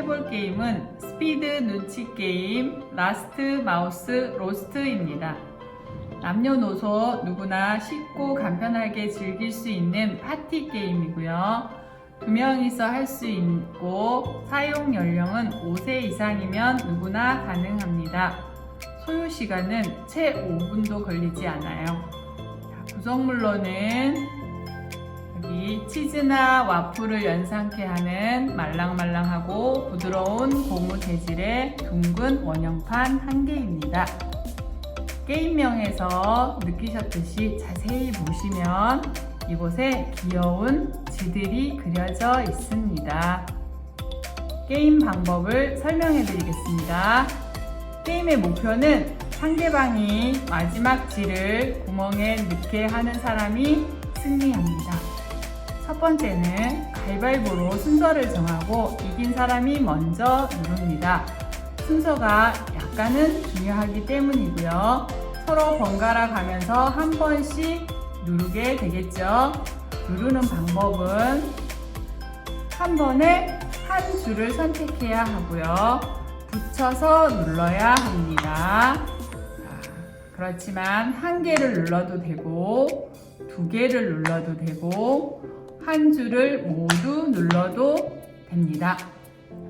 해볼 게임은 스피드 눈치 게임 라스트 마우스 로스트입니다. 남녀노소 누구나 쉽고 간편하게 즐길 수 있는 파티 게임이고요. 두 명이서 할 수 있고 사용 연령은 5세 이상이면 누구나 가능합니다. 소요 시간은 채 5분도 걸리지 않아요. 자, 구성물로는 치즈나 와플을 연상케 하는 말랑말랑하고 부드러운 고무 재질의 둥근 원형판 한 개입니다. 게임명에서 느끼셨듯이 자세히 보시면 이곳에 귀여운 쥐들이 그려져 있습니다. 게임 방법을 설명해 드리겠습니다. 게임의 목표는 상대방이 마지막 쥐를 구멍에 넣게 하는 사람이 승리합니다. 첫 번째는 가위바위보로 순서를 정하고 이긴 사람이 먼저 누릅니다. 순서가 약간은 중요하기 때문이고요. 서로 번갈아 가면서 한 번씩 누르게 되겠죠. 누르는 방법은 한 번에 한 줄을 선택해야 하고요. 붙여서 눌러야 합니다. 자, 그렇지만 한 개를 눌러도 되고 두 개를 눌러도 되고 한 줄을 모두 눌러도 됩니다.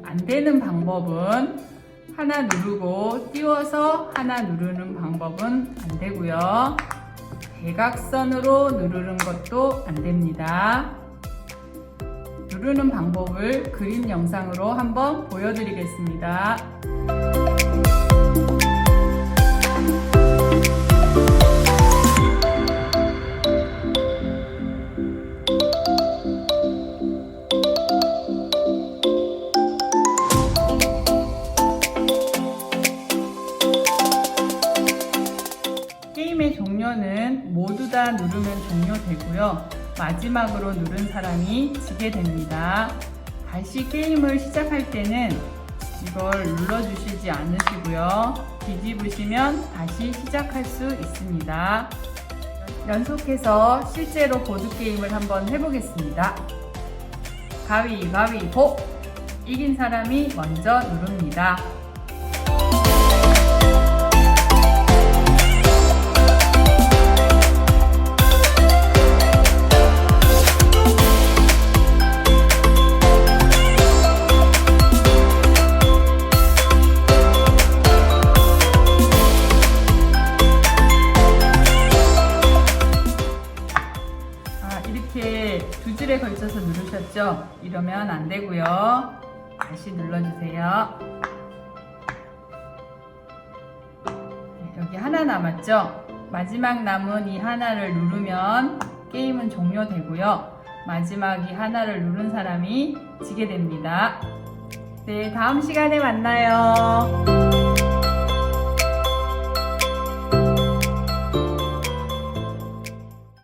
안 되는 방법은 하나 누르고 띄워서 하나 누르는 방법은 안 되고요. 대각선으로 누르는 것도 안 됩니다. 누르는 방법을 그림 영상으로 한번 보여드리겠습니다. 게임의 종료는 모두 다 누르면 종료되고요. 마지막으로 누른 사람이 지게 됩니다. 다시 게임을 시작할 때는 이걸 눌러주시지 않으시고요. 뒤집으시면 다시 시작할 수 있습니다. 연속해서 실제로 보드게임을 한번 해보겠습니다. 가위바위보! 이긴 사람이 먼저 누릅니다. 이렇게 두 줄에 걸쳐서 누르셨죠? 이러면 안 되고요. 다시 눌러주세요. 네, 여기 하나 남았죠? 마지막 남은 이 하나를 누르면 게임은 종료되고요. 마지막 이 하나를 누른 사람이 지게 됩니다. 네, 다음 시간에 만나요.